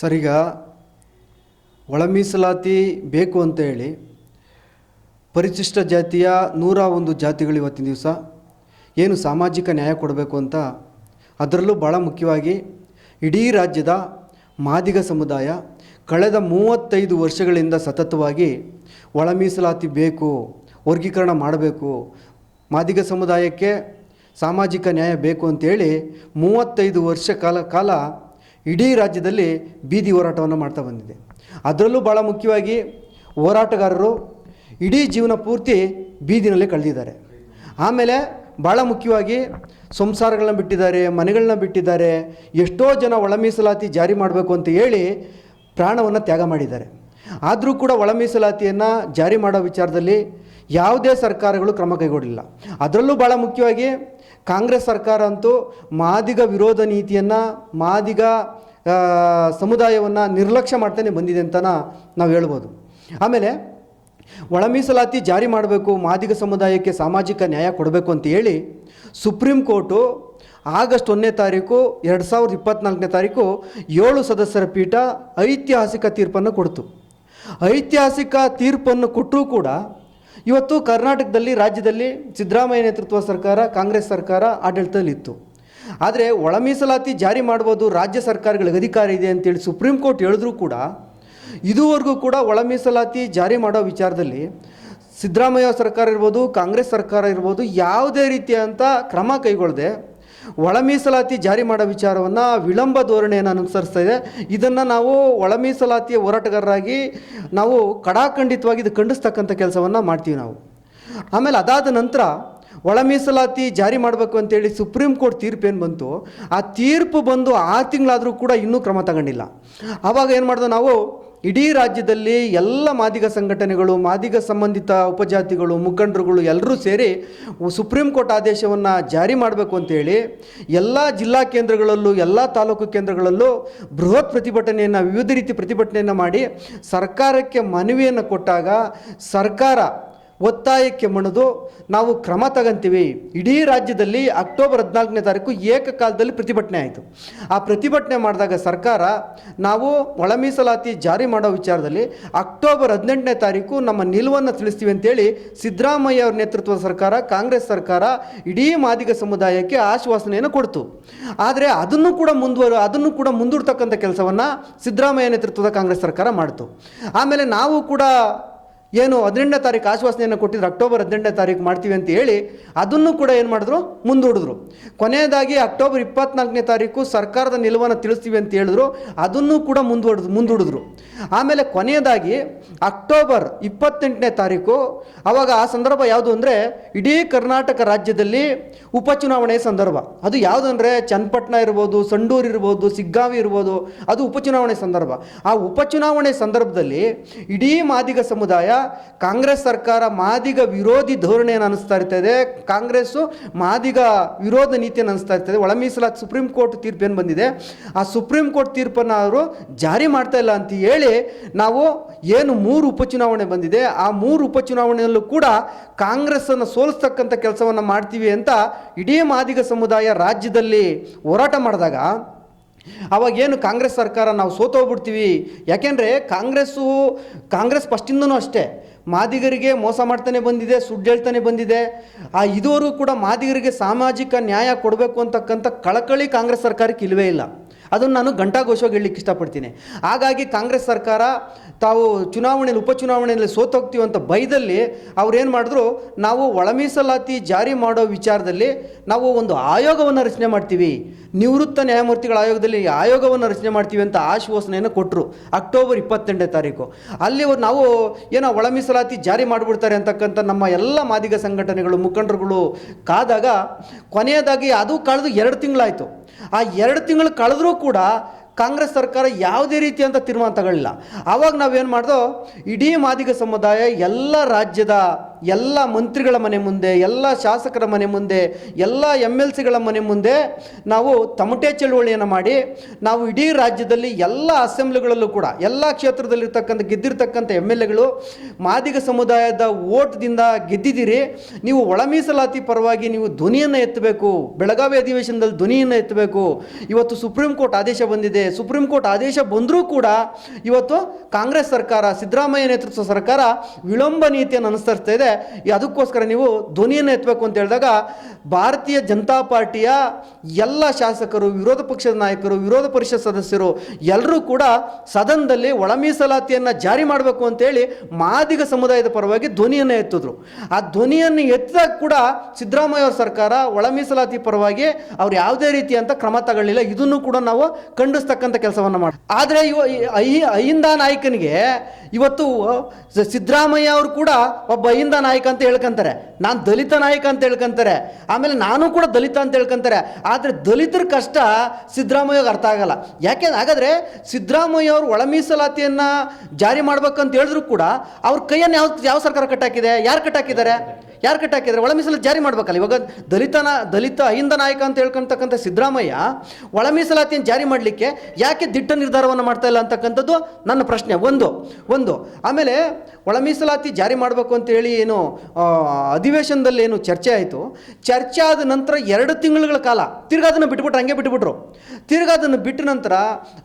ಸರಿಗ ಒಳ ಮೀಸಲಾತಿ ಬೇಕು ಅಂತ ಹೇಳಿ ಪರಿಶಿಷ್ಟ ಜಾತಿಯ ನೂರ ಒಂದು ಜಾತಿಗಳು ಇವತ್ತಿನ ದಿವಸ ಏನು ಸಾಮಾಜಿಕ ನ್ಯಾಯ ಕೊಡಬೇಕು ಅಂತ ಅದರಲ್ಲೂ ಭಾಳ ಮುಖ್ಯವಾಗಿ ಇಡೀ ರಾಜ್ಯದ ಮಾದಿಗ ಸಮುದಾಯ ಕಳೆದ ಮೂವತ್ತೈದು ವರ್ಷಗಳಿಂದ ಸತತವಾಗಿ ಒಳ ಮೀಸಲಾತಿ ಬೇಕು, ವರ್ಗೀಕರಣ ಮಾಡಬೇಕು, ಮಾದಿಗ ಸಮುದಾಯಕ್ಕೆ ಸಾಮಾಜಿಕ ನ್ಯಾಯ ಬೇಕು ಅಂತೇಳಿ ಮೂವತ್ತೈದು ವರ್ಷ ಕಾಲ ಕಾಲ ಇಡೀ ರಾಜ್ಯದಲ್ಲಿ ಬೀದಿ ಹೋರಾಟವನ್ನು ಮಾಡ್ತಾ ಬಂದಿದೆ. ಅದರಲ್ಲೂ ಭಾಳ ಮುಖ್ಯವಾಗಿ ಹೋರಾಟಗಾರರು ಇಡೀ ಜೀವನ ಪೂರ್ತಿ ಬೀದಿನಲ್ಲಿ ಕಳೆದಿದ್ದಾರೆ. ಆಮೇಲೆ ಭಾಳ ಮುಖ್ಯವಾಗಿ ಸಂಸಾರಗಳನ್ನ ಬಿಟ್ಟಿದ್ದಾರೆ, ಮನೆಗಳನ್ನ ಬಿಟ್ಟಿದ್ದಾರೆ, ಎಷ್ಟೋ ಜನ ಒಳ ಮೀಸಲಾತಿ ಜಾರಿ ಮಾಡಬೇಕು ಅಂತ ಹೇಳಿ ಪ್ರಾಣವನ್ನು ತ್ಯಾಗ ಮಾಡಿದ್ದಾರೆ. ಆದರೂ ಕೂಡ ಒಳ ಮೀಸಲಾತಿಯನ್ನು ಜಾರಿ ಮಾಡೋ ವಿಚಾರದಲ್ಲಿ ಯಾವುದೇ ಸರ್ಕಾರಗಳು ಕ್ರಮ ಕೈಗೊಂಡಿಲ್ಲ ಅದರಲ್ಲೂ ಭಾಳ ಮುಖ್ಯವಾಗಿ ಕಾಂಗ್ರೆಸ್ ಸರ್ಕಾರ ಅಂತೂ ಮಾದಿಗ ವಿರೋಧ ನೀತಿಯನ್ನು, ಮಾದಿಗ ಸಮುದಾಯವನ್ನು ನಿರ್ಲಕ್ಷ್ಯ ಮಾಡ್ತಾನೆ ಬಂದಿದೆ ಅಂತ ನಾವು ಹೇಳ್ಬೋದು. ಆಮೇಲೆ ಒಳ ಮೀಸಲಾತಿ ಜಾರಿ ಮಾಡಬೇಕು, ಮಾದಿಗ ಸಮುದಾಯಕ್ಕೆ ಸಾಮಾಜಿಕ ನ್ಯಾಯ ಕೊಡಬೇಕು ಅಂತ ಹೇಳಿ ಸುಪ್ರೀಂ ಕೋರ್ಟು ಆಗಸ್ಟ್ ಒಂದನೇ ತಾರೀಕು, ಎರಡು ಸಾವಿರದ ಇಪ್ಪತ್ತ್ನಾಲ್ಕನೇ ತಾರೀಕು ಏಳು ಸದಸ್ಯರ ಪೀಠ ಐತಿಹಾಸಿಕ ತೀರ್ಪನ್ನು ಕೊಡ್ತು. ಐತಿಹಾಸಿಕ ತೀರ್ಪನ್ನು ಕೊಟ್ಟರೂ ಕೂಡ ಇವತ್ತು ಕರ್ನಾಟಕದಲ್ಲಿ ರಾಜ್ಯದಲ್ಲಿ ಸಿದ್ದರಾಮಯ್ಯ ನೇತೃತ್ವ ಸರ್ಕಾರ, ಕಾಂಗ್ರೆಸ್ ಸರ್ಕಾರ ಆಡಳಿತದಲ್ಲಿತ್ತು. ಆದರೆ ಒಳ ಮೀಸಲಾತಿ ಜಾರಿ ಮಾಡ್ಬೋದು ರಾಜ್ಯ ಸರ್ಕಾರಗಳಿಗೆ ಅಧಿಕಾರ ಇದೆ ಅಂತೇಳಿ ಸುಪ್ರೀಂ ಕೋರ್ಟ್ ಹೇಳಿದ್ರೂ ಕೂಡ ಇದುವರೆಗೂ ಕೂಡ ಒಳ ಮೀಸಲಾತಿ ಜಾರಿ ಮಾಡೋ ವಿಚಾರದಲ್ಲಿ ಸಿದ್ದರಾಮಯ್ಯ ಸರ್ಕಾರ ಇರ್ಬೋದು, ಕಾಂಗ್ರೆಸ್ ಸರ್ಕಾರ ಇರ್ಬೋದು ಯಾವುದೇ ರೀತಿಯಂಥ ಕ್ರಮ ಕೈಗೊಳ್ಳದೆ ಒಳ ಮೀಸಲಾತಿ ಜಾರಿ ಮಾಡೋ ವಿಚಾರವನ್ನು ವಿಳಂಬ ಧೋರಣೆಯನ್ನು ಅನುಸರಿಸ್ತಾ ಇದೆ. ಇದನ್ನು ನಾವು ಒಳ ಮೀಸಲಾತಿಯ ಹೋರಾಟಗಾರರಾಗಿ ನಾವು ಕಡಾಖಂಡಿತವಾಗಿ ಇದು ಖಂಡಿಸ್ತಕ್ಕಂಥ ಕೆಲಸವನ್ನು ಮಾಡ್ತೀವಿ ನಾವು. ಆಮೇಲೆ ಅದಾದ ನಂತರ ಒಳ ಮೀಸಲಾತಿ ಜಾರಿ ಮಾಡಬೇಕು ಅಂತೇಳಿ ಸುಪ್ರೀಂ ಕೋರ್ಟ್ ತೀರ್ಪು ಏನು ಬಂತು? ಆ ತೀರ್ಪು ಬಂದು ಆರು ತಿಂಗಳಾದರೂ ಕೂಡ ಇನ್ನೂ ಕ್ರಮ ತಗೊಂಡಿಲ್ಲ. ಆವಾಗ ಏನು ಮಾಡ್ದೆ ನಾವು? ಇಡೀ ರಾಜ್ಯದಲ್ಲಿ ಎಲ್ಲ ಮಾದಿಗ ಸಂಘಟನೆಗಳು, ಮಾದಿಗ ಸಂಬಂಧಿತ ಉಪಜಾತಿಗಳು, ಮುಖಂಡರುಗಳು ಎಲ್ಲರೂ ಸೇರಿ ಸುಪ್ರೀಂ ಕೋರ್ಟ್ ಆದೇಶವನ್ನು ಜಾರಿ ಮಾಡಬೇಕು ಅಂತೇಳಿ ಎಲ್ಲ ಜಿಲ್ಲಾ ಕೇಂದ್ರಗಳಲ್ಲೂ, ಎಲ್ಲ ತಾಲೂಕು ಕೇಂದ್ರಗಳಲ್ಲೂ ಬೃಹತ್ ಪ್ರತಿಭಟನೆಯನ್ನು, ವಿವಿಧ ರೀತಿ ಪ್ರತಿಭಟನೆಯನ್ನು ಮಾಡಿ ಸರ್ಕಾರಕ್ಕೆ ಮನವಿಯನ್ನು ಕೊಟ್ಟಾಗ ಸರ್ಕಾರ ಒತ್ತಾಯಕ್ಕೆ ಮಣಿದು. ನಾವು ಕ್ರಮ ತಗಂತೀವಿ. ಇಡೀ ರಾಜ್ಯದಲ್ಲಿ ಅಕ್ಟೋಬರ್ ಹದಿನಾಲ್ಕನೇ ತಾರೀಕು ಏಕಕಾಲದಲ್ಲಿ ಪ್ರತಿಭಟನೆ ಆಯಿತು. ಆ ಪ್ರತಿಭಟನೆ ಮಾಡಿದಾಗ ಸರ್ಕಾರ ನಾವು ಒಳ ಮೀಸಲಾತಿ ಜಾರಿ ಮಾಡೋ ವಿಚಾರದಲ್ಲಿ ಅಕ್ಟೋಬರ್ ಹದಿನೆಂಟನೇ ತಾರೀಕು ನಮ್ಮ ನಿಲುವನ್ನು ತಿಳಿಸ್ತೀವಿ ಅಂತೇಳಿ ಸಿದ್ದರಾಮಯ್ಯ ಅವರ ನೇತೃತ್ವದ ಸರ್ಕಾರ, ಕಾಂಗ್ರೆಸ್ ಸರ್ಕಾರ ಇಡೀ ಮಾದಿಗ ಸಮುದಾಯಕ್ಕೆ ಆಶ್ವಾಸನೆಯನ್ನು ಕೊಡ್ತು. ಆದರೆ ಅದನ್ನು ಕೂಡ ಮುಂದುವರ, ಅದನ್ನು ಕೂಡ ಮುಂದೂಡ್ತಕ್ಕಂಥ ಕೆಲಸವನ್ನು ಸಿದ್ದರಾಮಯ್ಯ ನೇತೃತ್ವದ ಕಾಂಗ್ರೆಸ್ ಸರ್ಕಾರ ಮಾಡಿತು. ಆಮೇಲೆ ನಾವು ಕೂಡ ಏನು ಹದಿನೆಂಟನೇ ತಾರೀಕು ಆಶ್ವಾಸನೆಯನ್ನು ಕೊಟ್ಟಿದ್ರು, ಅಕ್ಟೋಬರ್ ಹದಿನೆಂಟನೇ ತಾರೀಕು ಮಾಡ್ತೀವಿ ಅಂತ ಹೇಳಿ ಅದನ್ನು ಕೂಡ ಏನು ಮಾಡಿದ್ರು? ಮುಂದೂಡಿದ್ರು. ಕೊನೆಯದಾಗಿ ಅಕ್ಟೋಬರ್ ಇಪ್ಪತ್ನಾಲ್ಕನೇ ತಾರೀಕು ಸರ್ಕಾರದ ನಿಲುವನ್ನು ತಿಳಿಸ್ತೀವಿ ಅಂತ ಹೇಳಿದ್ರು, ಅದನ್ನು ಕೂಡ ಮುಂದುವರೆದು ಮುಂದೂಡಿದ್ರು. ಆಮೇಲೆ ಕೊನೆಯದಾಗಿ ಅಕ್ಟೋಬರ್ ಇಪ್ಪತ್ತೆಂಟನೇ ತಾರೀಕು ಆವಾಗ ಆ ಸಂದರ್ಭ ಯಾವುದು ಅಂದರೆ ಇಡೀ ಕರ್ನಾಟಕ ರಾಜ್ಯದಲ್ಲಿ ಉಪಚುನಾವಣೆ ಸಂದರ್ಭ. ಅದು ಯಾವುದಂದರೆ ಚನ್ನಪಟ್ಟಣ ಇರ್ಬೋದು, ಸಂಡೂರು ಇರ್ಬೋದು, ಸಿಗ್ಗಾವಿ ಇರ್ಬೋದು, ಅದು ಉಪಚುನಾವಣೆ ಸಂದರ್ಭ. ಆ ಉಪಚುನಾವಣೆ ಸಂದರ್ಭದಲ್ಲಿ ಇಡೀ ಮಾದಿಗ ಸಮುದಾಯ ಕಾಂಗ್ರೆಸ್ ಸರ್ಕಾರ ಮಾದಿಗ ವಿರೋಧಿ ಧೋರಣೆಯನ್ನು ಅನಿಸ್ತಾ ಇರ್ತದೆ. ಕಾಂಗ್ರೆಸ್ಸು ಮಾದಿಗ ವಿರೋಧ ನೀತಿಯನ್ನು ಅನಿಸ್ತಾ ಇರ್ತದೆ. ಒಳ ಮೀಸಲಾತಿ ಸುಪ್ರೀಂ ಕೋರ್ಟ್ ತೀರ್ಪೇನು ಬಂದಿದೆ. ಆ ಸುಪ್ರೀಂ ಕೋರ್ಟ್ ತೀರ್ಪನ್ನು ಅವರು ಜಾರಿ ಮಾಡ್ತಾ ಇಲ್ಲ ಅಂತ ಹೇಳಿ ನಾವು ಏನು ಮೂರು ಉಪಚುನಾವಣೆ ಬಂದಿದೆ. ಆ ಮೂರು ಉಪಚುನಾವಣೆಯಲ್ಲೂ ಕೂಡ ಕಾಂಗ್ರೆಸ್ಸನ್ನು ಸೋಲಿಸ್ತಕ್ಕಂಥ ಕೆಲಸವನ್ನು ಮಾಡ್ತೀವಿ ಅಂತ ಇಡೀ ಮಾದಿಗ ಸಮುದಾಯ ರಾಜ್ಯದಲ್ಲಿ ಹೋರಾಟ ಮಾಡಿದಾಗ ಅವಾಗ ಏನು ಕಾಂಗ್ರೆಸ್ ಸರ್ಕಾರ ನಾವು ಸೋತೋಗ್ಬಿಡ್ತೀವಿ ಯಾಕೆಂದರೆ ಕಾಂಗ್ರೆಸ್ಸು, ಕಾಂಗ್ರೆಸ್ ಫಸ್ಟಿಂದನೂ ಅಷ್ಟೇ. ಮಾದಿಗರಿಗೆ ಮೋಸ ಮಾಡ್ತಾನೆ ಬಂದಿದೆ, ಸುಳ್ಳು ಹೇಳ್ತಾನೆ ಬಂದಿದೆ. ಆ ಇದುವರೆಗೂ ಕೂಡ ಮಾದಿಗರಿಗೆ ಸಾಮಾಜಿಕ ನ್ಯಾಯ ಕೊಡಬೇಕು ಅಂತಕ್ಕಂಥ ಕಳಕಳಿ ಕಾಂಗ್ರೆಸ್ ಸರ್ಕಾರಕ್ಕೆ ಇಲ್ಲವೇ ಇಲ್ಲ. ಅದನ್ನು ನಾನು ಘಂಟಾಘೋಷವಾಗಿ ಹೇಳಲಿಕ್ಕೆ ಇಷ್ಟಪಡ್ತೀನಿ. ಹಾಗಾಗಿ ಕಾಂಗ್ರೆಸ್ ಸರ್ಕಾರ ತಾವು ಚುನಾವಣೆಯಲ್ಲಿ, ಉಪಚುನಾವಣೆಯಲ್ಲಿ ಸೋತೋಗ್ತೀವಿ ಅಂತ ಭಯದಲ್ಲಿ ಅವ್ರೇನು ಮಾಡಿದ್ರು, ನಾವು ಒಳ ಮೀಸಲಾತಿ ಜಾರಿ ಮಾಡೋ ವಿಚಾರದಲ್ಲಿ ನಾವು ಒಂದು ಆಯೋಗವನ್ನು ರಚನೆ ಮಾಡ್ತೀವಿ. ನಿವೃತ್ತ ನ್ಯಾಯಮೂರ್ತಿಗಳ ಆಯೋಗದಲ್ಲಿ ಆಯೋಗವನ್ನು ರಚನೆ ಮಾಡ್ತೀವಿ ಅಂತ ಆಶ್ವಾಸನೆಯನ್ನು ಕೊಟ್ಟರು ಅಕ್ಟೋಬರ್ ಇಪ್ಪತ್ತೆಂಟನೇ ತಾರೀಕು. ಅಲ್ಲಿ ನಾವು ಏನೋ ಒಳ ಮೀಸಲಾತಿ ಜಾರಿ ಮಾಡಿಬಿಡ್ತಾರೆ ಅಂತಕ್ಕಂಥ ನಮ್ಮ ಎಲ್ಲ ಮಾದಿಗ ಸಂಘಟನೆಗಳು, ಮುಖಂಡರುಗಳು ಕಾದಾಗ ಕೊನೆಯದಾಗಿ ಅದು ಕಳೆದು ಎರಡು ತಿಂಗಳಾಯಿತು. ಆ ಎರಡು ತಿಂಗಳು ಕಳೆದ್ರೂ ಕೂಡ ಕಾಂಗ್ರೆಸ್ ಸರ್ಕಾರ ಯಾವುದೇ ರೀತಿಯಂಥ ತೀರ್ಮಾನ ತಗೊಳ್ಳಿಲ್ಲ. ಆವಾಗ ನಾವೇನು ಮಾಡ್ದೋ, ಇಡೀ ಮಾದಿಗ ಸಮುದಾಯ ಎಲ್ಲ ರಾಜ್ಯದ ಎಲ್ಲ ಮಂತ್ರಿಗಳ ಮನೆ ಮುಂದೆ, ಎಲ್ಲ ಶಾಸಕರ ಮನೆ ಮುಂದೆ, ಎಲ್ಲ ಎಂ ಎಲ್ ಸಿಗಳ ಮನೆ ಮುಂದೆ ನಾವು ತಮಟೆ ಚಳುವಳಿಯನ್ನು ಮಾಡಿ, ನಾವು ಇಡೀ ರಾಜ್ಯದಲ್ಲಿ ಎಲ್ಲ ಅಸೆಂಬ್ಲಿಗಳಲ್ಲೂ ಕೂಡ, ಎಲ್ಲ ಕ್ಷೇತ್ರದಲ್ಲಿರ್ತಕ್ಕಂಥ, ಗೆದ್ದಿರ್ತಕ್ಕಂಥ ಎಂ ಎಲ್ ಎಗಳು ಮಾದಿಗ ಸಮುದಾಯದ ಓಟ್ದಿಂದ ಗೆದ್ದಿದ್ದೀರಿ. ನೀವು ಒಳ ಮೀಸಲಾತಿ ಪರವಾಗಿ ನೀವು ಧ್ವನಿಯನ್ನು ಎತ್ತಬೇಕು. ಬೆಳಗಾವಿ ಅಧಿವೇಶನದಲ್ಲಿ ಧ್ವನಿಯನ್ನು ಎತ್ತಬೇಕು. ಇವತ್ತು ಸುಪ್ರೀಂ ಕೋರ್ಟ್ ಆದೇಶ ಬಂದಿದೆ. ಸುಪ್ರೀಂ ಕೋರ್ಟ್ ಆದೇಶ ಬಂದರೂ ಕೂಡ ಇವತ್ತು ಕಾಂಗ್ರೆಸ್ ಸರ್ಕಾರ, ಸಿದ್ದರಾಮಯ್ಯ ನೇತೃತ್ವ ಸರ್ಕಾರ ವಿಳಂಬ ನೀತಿಯನ್ನು ಅನುಸರಿಸ್ತಾ ಇದೆ. ಅದಕ್ಕೋಸ್ಕರ ನೀವು ಧ್ವನಿಯನ್ನು ಎತ್ತಬೇಕು ಅಂತ ಹೇಳಿದಾಗ ಭಾರತೀಯ ಜನತಾ ಪಾರ್ಟಿಯ ಎಲ್ಲ ಶಾಸಕರು, ವಿರೋಧ ಪಕ್ಷದ ನಾಯಕರು, ವಿರೋಧ ಪರಿಷತ್ ಸದಸ್ಯರು ಎಲ್ಲರೂ ಕೂಡ ಸದನದಲ್ಲಿ ಒಳ ಮೀಸಲಾತಿಯನ್ನು ಜಾರಿ ಮಾಡಬೇಕು ಅಂತೇಳಿ ಮಾದಿಗ ಸಮುದಾಯದ ಪರವಾಗಿ ಧ್ವನಿಯನ್ನು ಎತ್ತಿದ್ರು. ಆ ಧ್ವನಿಯನ್ನು ಎತ್ತಿದಾಗ ಕೂಡ ಸಿದ್ದರಾಮಯ್ಯ ಅವರ ಸರ್ಕಾರ ಒಳ ಮೀಸಲಾತಿ ಪರವಾಗಿ ಅವ್ರು ಯಾವುದೇ ರೀತಿಯಂತ ಕ್ರಮ ತಗೊಳ್ಳಿಲ್ಲ. ಇದನ್ನು ಕೂಡ ನಾವು ಖಂಡಿಸ್ತಕ್ಕಂಥ ಕೆಲಸವನ್ನು ಮಾಡಿ, ಆದರೆ ಇವ ಅಹಿಂದ ನಾಯಕನಿಗೆ ಇವತ್ತು ಸಿದ್ದರಾಮಯ್ಯ ಅವರು ಕೂಡ ಒಬ್ಬ ಅಹಿಂದ ನಾಯಕ ಅಂತ ಹೇಳ್ಕೊಂತಾರೆ. ನಾನು ದಲಿತ ನಾಯಕ ಅಂತ ಹೇಳ್ಕೊಂತಾರೆ. ಆಮೇಲೆ ನಾನು ಕೂಡ ದಲಿತ ಅಂತ ಹೇಳ್ಕೊಂತಾರೆ. ಆದರೆ ದಲಿತರ ಕಷ್ಟ ಸಿದ್ದರಾಮಯ್ಯಗೆ ಅರ್ಥ ಆಗಲ್ಲ. ಯಾಕೆ ಹಾಗಾದರೆ ಸಿದ್ದರಾಮಯ್ಯ ಅವರು ಒಳ ಮೀಸಲಾತಿಯನ್ನು ಜಾರಿ ಮಾಡ್ಬೇಕಂತ ಹೇಳಿದ್ರು ಕೂಡ ಅವ್ರ ಕೈಯನ್ನು ಯಾವ ಯಾವ ಸರ್ಕಾರ ಕಟ್ಟಾಕಿದೆ? ಯಾರು ಕಟ್ಟಾಕಿದ್ದಾರೆ? ಯಾರು ಕಟ್ಟಾಕಿದ್ರೆ ಒಳ ಮೀಸಲಾತಿ ಜಾರಿ ಮಾಡ್ಬೇಕಲ್ಲ. ಇವಾಗ ದಲಿತನ, ದಲಿತ ಅಹಿಂದ ನಾಯಕ ಅಂತ ಹೇಳ್ಕೊಂತಕ್ಕಂಥ ಸಿದ್ದರಾಮಯ್ಯ ಒಳ ಮೀಸಲಾತಿಯನ್ನು ಜಾರಿ ಮಾಡಲಿಕ್ಕೆ ಯಾಕೆ ದಿಟ್ಟ ನಿರ್ಧಾರವನ್ನು ಮಾಡ್ತಾ ಇಲ್ಲ ಅಂತಕ್ಕಂಥದ್ದು ನನ್ನ ಪ್ರಶ್ನೆ. ಒಂದು ಒಂದು, ಆಮೇಲೆ ಒಳಮೀಸಲಾತಿ ಜಾರಿ ಮಾಡಬೇಕು ಅಂತೇಳಿ ಏನು ಅಧಿವೇಶನದಲ್ಲಿ ಏನು ಚರ್ಚೆ ಆಯಿತು. ಚರ್ಚೆ ಆದ ನಂತರ ಎರಡು ತಿಂಗಳುಗಳ ಕಾಲ ತಿರ್ಗಾದನ್ನು ಬಿಟ್ಬಿಟ್ರು, ಹಂಗೆ ಬಿಟ್ಬಿಟ್ರು. ತಿರ್ಗಾ ಅದನ್ನು ಬಿಟ್ಟ ನಂತರ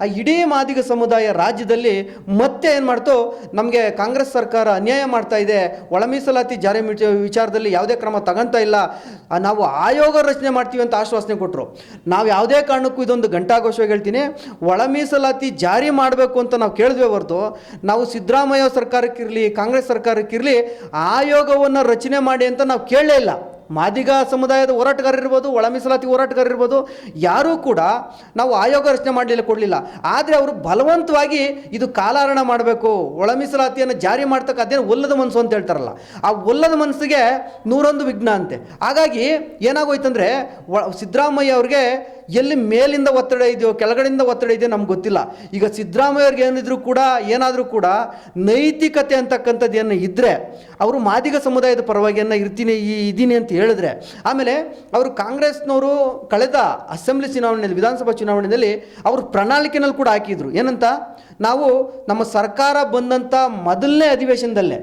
ಆ ಇಡೀ ಮಾದಿಗ ಸಮುದಾಯ ರಾಜ್ಯದಲ್ಲಿ ಮತ್ತೆ ಏನು ಮಾಡ್ತು? ನಮಗೆ ಕಾಂಗ್ರೆಸ್ ಸರ್ಕಾರ ಅನ್ಯಾಯ ಮಾಡ್ತಾ ಇದೆ ಒಳಮೀಸಲಾತಿ ಜಾರಿ ಮಿಚ- ವಿಚಾರದಲ್ಲಿ ಯಾವುದೇ ಕ್ರಮ ತಗೊಂತಾ ಇಲ್ಲ. ನಾವು ಆಯೋಗ ರಚನೆ ಮಾಡ್ತೀವಿ ಅಂತ ಆಶ್ವಾಸನೆ ಕೊಟ್ಟರು ನಾವು ಯಾವುದೇ ಕಾರಣಕ್ಕೂ ಇದೊಂದು ಗಂಟಾಘೋಷವಾಗಿ ಹೇಳ್ತೀನಿ. ಒಳ ಮೀಸಲಾತಿ ಜಾರಿ ಮಾಡಬೇಕು ಅಂತ ನಾವು ಕೇಳಿದ್ವಿ ಹೊರತು. ನಾವು ಸಿದ್ದರಾಮಯ್ಯ ಸರ್ಕಾರಕ್ಕಿರಲಿ, ಕಾಂಗ್ರೆಸ್ ಸರ್ಕಾರಕ್ಕಿರಲಿ ಆಯೋಗವನ್ನು ರಚನೆ ಮಾಡಿ ಅಂತ ನಾವು ಕೇಳಲೇ ಇಲ್ಲ. ಮಾದಿಗ ಸಮುದಾಯದ ಹೋರಾಟಗಾರ ಇರ್ಬೋದು, ಒಳ ಮೀಸಲಾತಿ ಹೋರಾಟಗಾರ ಇರ್ಬೋದು, ಯಾರೂ ಕೂಡ ನಾವು ಆಯೋಗ ರಚನೆ ಮಾಡಲಿಲ್ಲ, ಕೊಡಲಿಲ್ಲ. ಆದರೆ ಅವರು ಬಲವಂತವಾಗಿ ಇದು ಕಾಲಹರಣ ಮಾಡಬೇಕು, ಒಳ ಮೀಸಲಾತಿಯನ್ನು ಜಾರಿ ಮಾಡ್ತಕ್ಕ ಅದೇನು ಒಲ್ಲದ ಮನಸ್ಸು ಅಂತ ಹೇಳ್ತಾರಲ್ಲ. ಆ ಒಲ್ಲದ ಮನಸ್ಸಿಗೆ ನೂರೊಂದು ವಿಘ್ನ ಅಂತೆ. ಹಾಗಾಗಿ ಏನಾಗೋಯ್ತಂದರೆ ಸಿದ್ದರಾಮಯ್ಯ ಅವ್ರಿಗೆ ಎಲ್ಲಿ ಮೇಲಿಂದ ಒತ್ತಡ ಇದೆಯೋ, ಕೆಳಗಡೆಯಿಂದ ಒತ್ತಡ ಇದೆಯೋ ನಮ್ಗೆ ಗೊತ್ತಿಲ್ಲ. ಈಗ ಸಿದ್ದರಾಮಯ್ಯ ಅವ್ರಿಗೆ ಏನಿದ್ರು ಕೂಡ, ಏನಾದರೂ ಕೂಡ ನೈತಿಕತೆ ಅಂತಕ್ಕಂಥದ್ದು ಏನು ಇದ್ದರೆ ಅವರು ಮಾದಿಗ ಸಮುದಾಯದ ಪರವಾಗಿ ಏನ ಇರ್ತೀನಿ, ಈ ಇದ್ದೀನಿ ಅಂತ ಹೇಳಿದ್ರೆ, ಆಮೇಲೆ ಅವರು ಕಾಂಗ್ರೆಸ್ನವರು ಕಳೆದ ಅಸೆಂಬ್ಲಿ ಚುನಾವಣೆಯಲ್ಲಿ, ವಿಧಾನಸಭಾ ಚುನಾವಣೆಯಲ್ಲಿ ಅವರು ಪ್ರಣಾಳಿಕೆನಲ್ಲಿ ಕೂಡ ಹಾಕಿದ್ರು. ಏನಂತ? ನಾವು ನಮ್ಮ ಸರ್ಕಾರ ಬಂದಂಥ ಮೊದಲನೇ ಅಧಿವೇಶನದಲ್ಲೇ,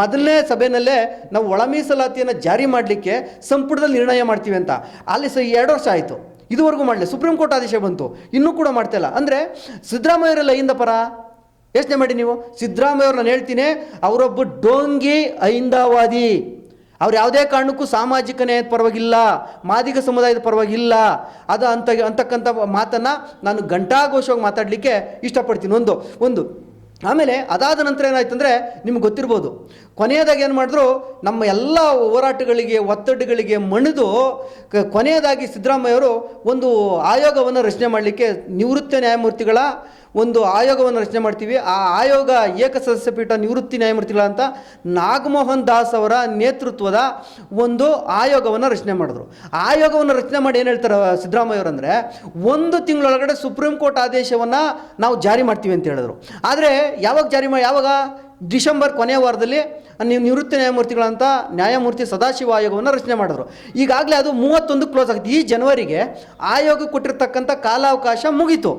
ಮೊದಲನೇ ಸಭೆಯಲ್ಲೇ ನಾವು ಒಳ ಮೀಸಲಾತಿಯನ್ನು ಜಾರಿ ಮಾಡಲಿಕ್ಕೆ ಸಂಪುಟದಲ್ಲಿ ನಿರ್ಣಯ ಮಾಡ್ತೀವಿ ಅಂತ. ಅಲ್ಲಿ ಸಹ ಎರಡು ವರ್ಷ ಆಯಿತು. ಇದುವರೆಗೂ ಮಾಡಲಿ ಸುಪ್ರೀಂ ಕೋರ್ಟ್ ಆದೇಶ ಬಂತು. ಇನ್ನೂ ಕೂಡ ಮಾಡ್ತಾ ಇಲ್ಲ. ಅಂದರೆ ಸಿದ್ದರಾಮಯ್ಯರೆಲ್ಲ ಅಹಿಂದ ಪರ ಯೋಚನೆ ಮಾಡಿ ನೀವು. ಸಿದ್ದರಾಮಯ್ಯ ಅವ್ರು ನಾನು ಹೇಳ್ತೀನಿ, ಅವರೊಬ್ಬ ಡೋಂಗಿ ಅಹಿಂದವಾದಿ ಅವ್ರು ಯಾವುದೇ ಕಾರಣಕ್ಕೂ ಸಾಮಾಜಿಕ ನ್ಯಾಯದ ಪರವಾಗಿಲ್ಲ, ಮಾದಿಗ ಸಮುದಾಯದ ಪರವಾಗಿಲ್ಲ. ಅದು ಅಂತ, ಅಂತಕ್ಕಂಥ ಮಾತನ್ನು ನಾನು ಘಂಟಾಘೋಷವಾಗಿ ಮಾತಾಡಲಿಕ್ಕೆ ಇಷ್ಟಪಡ್ತೀನಿ. ಒಂದು ಒಂದು ಆಮೇಲೆ ಅದಾದ ನಂತರ ಏನಾಯ್ತು ಅಂದರೆ ನಿಮ್ಗೆ ಗೊತ್ತಿರ್ಬೋದು. ಕೊನೆಯದಾಗಿ ಏನು ಮಾಡಿದ್ರು, ನಮ್ಮ ಎಲ್ಲ ಹೋರಾಟಗಳಿಗೆ, ಒತ್ತಡಗಳಿಗೆ ಮಣಿದು ಕೊನೆಯದಾಗಿ ಸಿದ್ದರಾಮಯ್ಯವರು ಒಂದು ಆಯೋಗವನ್ನು ರಚನೆ ಮಾಡಲಿಕ್ಕೆ ನಿವೃತ್ತ ನ್ಯಾಯಮೂರ್ತಿಗಳ ಒಂದು ಆಯೋಗವನ್ನು ರಚನೆ ಮಾಡ್ತೀವಿ. ಆ ಆಯೋಗ ಏಕಸದಸ್ಯ ಪೀಠ ನಿವೃತ್ತಿ ನ್ಯಾಯಮೂರ್ತಿಗಳ ಅಂತ ನಾಗಮೋಹನ್ ದಾಸ್ ಅವರ ನೇತೃತ್ವದ ಒಂದು ಆಯೋಗವನ್ನು ರಚನೆ ಮಾಡಿದ್ರು. ಆಯೋಗವನ್ನು ರಚನೆ ಮಾಡಿ ಏನು ಹೇಳ್ತಾರೆ ಸಿದ್ದರಾಮಯ್ಯವರು ಅಂದರೆ, ಒಂದು ತಿಂಗಳೊಳಗಡೆ ಸುಪ್ರೀಂ ಕೋರ್ಟ್ ಆದೇಶವನ್ನು ನಾವು ಜಾರಿ ಮಾಡ್ತೀವಿ ಅಂತ ಹೇಳಿದ್ರು. ಆದರೆ ಯಾವಾಗ ಜಾರಿ ಮಾಡಿ ಯಾವಾಗ? ಡಿಸೆಂಬರ್ ಕೊನೆಯ ವಾರದಲ್ಲಿ ನೀವು ನಿವೃತ್ತ ನ್ಯಾಯಮೂರ್ತಿಗಳಂತ ನ್ಯಾಯಮೂರ್ತಿ ಸದಾಶಿವ ಆಯೋಗವನ್ನು ರಚನೆ ಮಾಡಿದ್ರು. ಈಗಾಗಲೇ ಅದು ಮೂವತ್ತೊಂದು ಕ್ಲೋಸ್ ಆಗುತ್ತೆ ಈ ಜನವರಿಗೆ ಆಯೋಗ ಕೊಟ್ಟಿರ್ತಕ್ಕಂಥ ಕಾಲಾವಕಾಶ ಮುಗೀತು.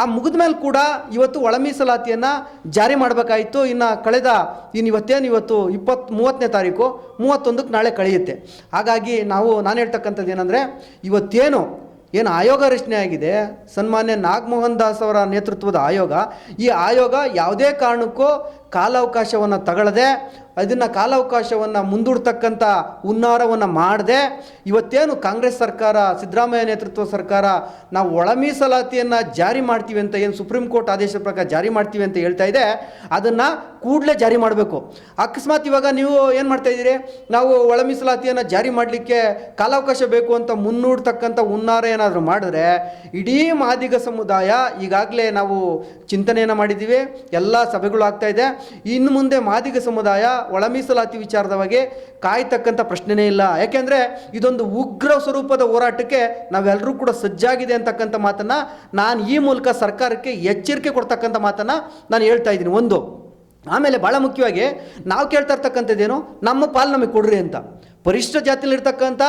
ಆ ಮುಗಿದ ಮೇಲೆ ಕೂಡ ಇವತ್ತು ಒಳ ಮೀಸಲಾತಿಯನ್ನು ಜಾರಿ ಮಾಡಬೇಕಾಯಿತು. ಇನ್ನು ಕಳೆದ ಇನ್ನು ಇವತ್ತೇನು ಇವತ್ತು ಇಪ್ಪತ್ತು ಮೂವತ್ತನೇ ತಾರೀಕು, ಮೂವತ್ತೊಂದಕ್ಕೆ ನಾಳೆ ಕಳೆಯುತ್ತೆ. ಹಾಗಾಗಿ ನಾವು ನಾನು ಹೇಳ್ತಕ್ಕಂಥದ್ದು ಏನಂದರೆ, ಇವತ್ತೇನು ಏನು ಆಯೋಗ ರಚನೆ ಆಗಿದೆ? ಸನ್ಮಾನ್ಯ ನಾಗಮೋಹನ್ ದಾಸ್ ಅವರ ನೇತೃತ್ವದ ಆಯೋಗ. ಈ ಆಯೋಗ ಯಾವುದೇ ಕಾರಣಕ್ಕೂ ಕಾಲಾವಕಾಶವನ್ನು ತಗೊಳ್ಳದೆ ಅದನ್ನು ಕಾಲಾವಕಾಶವನ್ನು ಮುಂದೂಡ್ತಕ್ಕಂಥ ಹುನ್ನಾರವನ್ನು ಮಾಡದೆ ಇವತ್ತೇನು ಕಾಂಗ್ರೆಸ್ ಸರ್ಕಾರ, ಸಿದ್ದರಾಮಯ್ಯ ನೇತೃತ್ವ ಸರ್ಕಾರ, ನಾವು ಒಳ ಮೀಸಲಾತಿಯನ್ನು ಜಾರಿ ಮಾಡ್ತೀವಿ ಅಂತ ಏನು ಸುಪ್ರೀಂ ಕೋರ್ಟ್ ಆದೇಶ ಪ್ರಕಾರ ಜಾರಿ ಮಾಡ್ತೀವಿ ಅಂತ ಹೇಳ್ತಾ ಇದೆ, ಅದನ್ನು ಕೂಡಲೇ ಜಾರಿ ಮಾಡಬೇಕು. ಅಕಸ್ಮಾತ್ ಇವಾಗ ನೀವು ಏನು ಮಾಡ್ತಾ ಇದ್ದೀರಿ? ನಾವು ಒಳ ಮೀಸಲಾತಿಯನ್ನು ಜಾರಿ ಮಾಡಲಿಕ್ಕೆ ಕಾಲಾವಕಾಶ ಬೇಕು ಅಂತ ಮುನ್ನೂಡ್ತಕ್ಕಂಥ ಹುನ್ನಾರ ಏನಾದರೂ ಮಾಡಿದ್ರೆ ಇಡೀ ಮಾದಿಗ ಸಮುದಾಯ ಈಗಾಗಲೇ ನಾವು ಚಿಂತನೆಯನ್ನು ಮಾಡಿದ್ದೀವಿ, ಎಲ್ಲ ಸಭೆಗಳು ಆಗ್ತಾ ಇದೆ. ಇನ್ನು ಮುಂದೆ ಮಾದಿಗ ಸಮುದಾಯ ಒಳ ಮೀಸಲಾತಿ ವಿಚಾರದ ಬಗ್ಗೆ ಕಾಯ್ತಕ್ಕಂಥ ಪ್ರಶ್ನೆನೇ ಇಲ್ಲ. ಯಾಕೆಂದರೆ ಇದೊಂದು ಉಗ್ರ ಸ್ವರೂಪದ ಹೋರಾಟಕ್ಕೆ ನಾವೆಲ್ಲರೂ ಕೂಡ ಸಜ್ಜಾಗಿದೆ ಅಂತಕ್ಕಂಥ ಮಾತನ್ನು ನಾನು ಈ ಮೂಲಕ ಸರ್ಕಾರಕ್ಕೆ ಎಚ್ಚರಿಕೆ ಕೊಡ್ತಕ್ಕಂಥ ಮಾತನ್ನು ನಾನು ಹೇಳ್ತಾ ಇದ್ದೀನಿ. ಒಂದು, ಆಮೇಲೆ ಭಾಳ ಮುಖ್ಯವಾಗಿ ನಾವು ಕೇಳ್ತಾ ಇರ್ತಕ್ಕಂಥದ್ದೇನು? ನಮ್ಮ ಪಾಲು ನಮಗೆ ಕೊಡ್ರಿ ಅಂತ. ಪರಿಶಿಷ್ಟ ಜಾತಿಯಲ್ಲಿರ್ತಕ್ಕಂಥ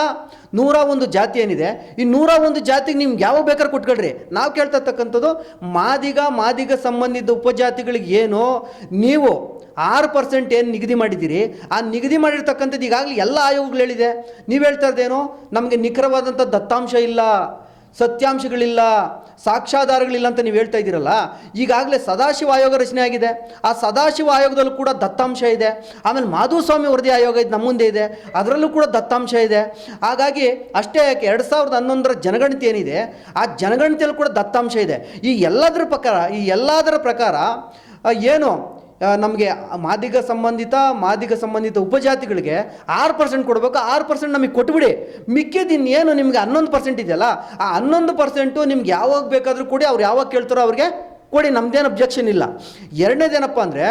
ನೂರ ಒಂದು ಜಾತಿ ಏನಿದೆ, ಈ ನೂರ ಒಂದು ಜಾತಿಗೆ ನಿಮ್ಗೆ ಯಾವ ಬೇಕಾದ್ರೆ ಕೊಟ್ಕೊಳ್ರಿ. ನಾವು ಕೇಳ್ತಾ ಇರ್ತಕ್ಕಂಥದ್ದು ಮಾದಿಗ ಮಾದಿಗ ಸಂಬಂಧಿತ ಉಪಜಾತಿಗಳಿಗೆ ಏನು ನೀವು ಆರು ಪರ್ಸೆಂಟ್ ಏನು ನಿಗದಿ ಮಾಡಿದ್ದೀರಿ, ಆ ನಿಗದಿ ಮಾಡಿರ್ತಕ್ಕಂಥದ್ದು ಈಗಾಗಲೇ ಎಲ್ಲ ಆಯೋಗಗಳು ಹೇಳಿದೆ. ನೀವು ಹೇಳ್ತಾ ಇರೋದೇನು, ನಮಗೆ ನಿಖರವಾದಂಥ ದತ್ತಾಂಶ ಇಲ್ಲ. ಸತ್ಯಾಂಶಗಳಿಲ್ಲ, ಸಾಕ್ಷ್ಯಾಧಾರಗಳಿಲ್ಲ ಅಂತ ನೀವು ಹೇಳ್ತಾ ಇದ್ದೀರಲ್ಲ, ಈಗಾಗಲೇ ಸದಾಶಿವ ಆಯೋಗ ರಚನೆ ಆಗಿದೆ. ಆ ಸದಾಶಿವ ಆಯೋಗದಲ್ಲೂ ಕೂಡ ದತ್ತಾಂಶ ಇದೆ. ಆಮೇಲೆ ಮಾಧುಸ್ವಾಮಿ ವರದಿ ಆಯೋಗ ಇದು ನಮ್ಮ ಮುಂದೆ ಇದೆ. ಅದರಲ್ಲೂ ಕೂಡ ದತ್ತಾಂಶ ಇದೆ. ಹಾಗಾಗಿ ಅಷ್ಟೇ ಯಾಕೆ, ಎರಡು ಸಾವಿರದ ಹನ್ನೊಂದರ ಜನಗಣತಿ ಏನಿದೆ, ಆ ಜನಗಣತಿಯಲ್ಲೂ ಕೂಡ ದತ್ತಾಂಶ ಇದೆ. ಈ ಎಲ್ಲದರ ಪ್ರಕಾರ, ಈ ಎಲ್ಲದರ ಪ್ರಕಾರ ಏನು ನಮಗೆ ಮಾದಿಗ ಸಂಬಂಧಿತ ಮಾದಿಗ ಸಂಬಂಧಿತ ಉಪಜಾತಿಗಳಿಗೆ ಆರು ಪರ್ಸೆಂಟ್ ಕೊಡಬೇಕು, ಆರು ಪರ್ಸೆಂಟ್ ನಮಗೆ ಕೊಟ್ಬಿಡಿ. ಮಿಕ್ಕಿದ ಇನ್ನೇನು ನಿಮಗೆ ಹನ್ನೊಂದು ಪರ್ಸೆಂಟ್ ಇದೆಯಲ್ಲ, ಆ ಹನ್ನೊಂದು ಪರ್ಸೆಂಟು ನಿಮ್ಗೆ ಯಾವಾಗ ಬೇಕಾದರೂ ಕೊಡಿ, ಅವ್ರು ಯಾವಾಗ ಕೇಳ್ತಾರೋ ಅವ್ರಿಗೆ ಕೊಡಿ, ನಮ್ದೇನು ಅಬ್ಜೆಕ್ಷನ್ ಇಲ್ಲ. ಎರಡನೇದೇನಪ್ಪ ಅಂದರೆ,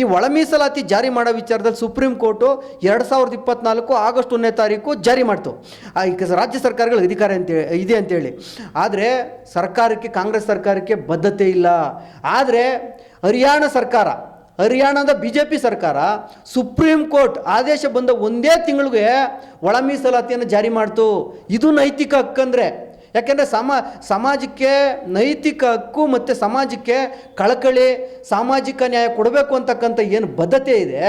ಈ ಒಳ ಮೀಸಲಾತಿ ಜಾರಿ ಮಾಡೋ ವಿಚಾರದಲ್ಲಿ ಸುಪ್ರೀಂ ಕೋರ್ಟು ಎರಡು ಸಾವಿರದ ಇಪ್ಪತ್ನಾಲ್ಕು ಆಗಸ್ಟ್ ಒಂದನೇ ತಾರೀಕು ಜಾರಿ ಮಾಡ್ತು. ಈಗ ರಾಜ್ಯ ಸರ್ಕಾರಗಳಿಗೆ ಅಧಿಕಾರ ಅಂತ ಇದೆ ಅಂತೇಳಿ ಆದರೆ ಸರ್ಕಾರಕ್ಕೆ, ಕಾಂಗ್ರೆಸ್ ಸರ್ಕಾರಕ್ಕೆ ಬದ್ಧತೆ ಇಲ್ಲ. ಆದರೆ ಹರಿಯಾಣ ಸರ್ಕಾರ ಹರಿಯಾಣದ ಬಿ ಜೆ ಪಿ ಸರ್ಕಾರ ಸುಪ್ರೀಂ ಕೋರ್ಟ್ ಆದೇಶ ಬಂದ ಒಂದೇ ತಿಂಗಳಿಗೆ ಒಳ ಮೀಸಲಾತಿಯನ್ನು ಜಾರಿ ಮಾಡ್ತು. ಇದು ನೈತಿಕ ಹಕ್ಕಂದ್ರೆ. ಯಾಕೆಂದರೆ ಸಮ ಸಮಾಜಕ್ಕೆ ನೈತಿಕ ಹಕ್ಕು ಮತ್ತು ಸಮಾಜಕ್ಕೆ ಕಳಕಳಿ, ಸಾಮಾಜಿಕ ನ್ಯಾಯ ಕೊಡಬೇಕು ಅಂತಕ್ಕಂಥ ಏನು ಬದ್ಧತೆ ಇದೆ,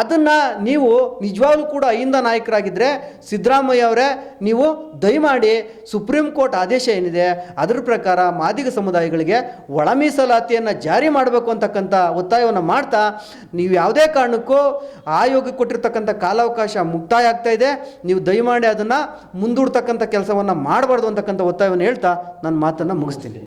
ಅದನ್ನು ನೀವು ನಿಜವಾಗ್ಲೂ ಕೂಡ ಅಹಿಂದ ನಾಯಕರಾಗಿದ್ದರೆ ಸಿದ್ದರಾಮಯ್ಯ ಅವರೇ, ನೀವು ದಯಮಾಡಿ ಸುಪ್ರೀಂ ಕೋರ್ಟ್ ಆದೇಶ ಏನಿದೆ, ಅದರ ಪ್ರಕಾರ ಮಾದಿಗ ಸಮುದಾಯಗಳಿಗೆ ಒಳ ಮೀಸಲಾತಿಯನ್ನು ಜಾರಿ ಮಾಡಬೇಕು ಅಂತಕ್ಕಂಥ ಒತ್ತಾಯವನ್ನು ಮಾಡ್ತಾ, ನೀವು ಯಾವುದೇ ಕಾರಣಕ್ಕೂ ಆಯೋಗಕ್ಕೆ ಕೊಟ್ಟಿರ್ತಕ್ಕಂಥ ಕಾಲಾವಕಾಶ ಮುಕ್ತಾಯ ಆಗ್ತಾ ಇದೆ, ನೀವು ದಯಮಾಡಿ ಅದನ್ನು ಮುಂದೂಡ್ತಕ್ಕಂಥ ಕೆಲಸವನ್ನು ಮಾಡಬಾರ್ದು ಅಂತಕ್ಕಂಥ ಒತ್ತಾಯವನ್ನು ಹೇಳ್ತಾ ನನ್ನ ಮಾತನ್ನು ಮುಗಿಸ್ತೀನಿ.